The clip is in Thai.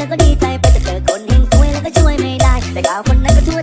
แล้วก็ดีใจไปแต่เจอคนเฮงซวยแล้วก็ช่วยไม่ได้ แต่ข่าวคนนั้นก็ทั่ว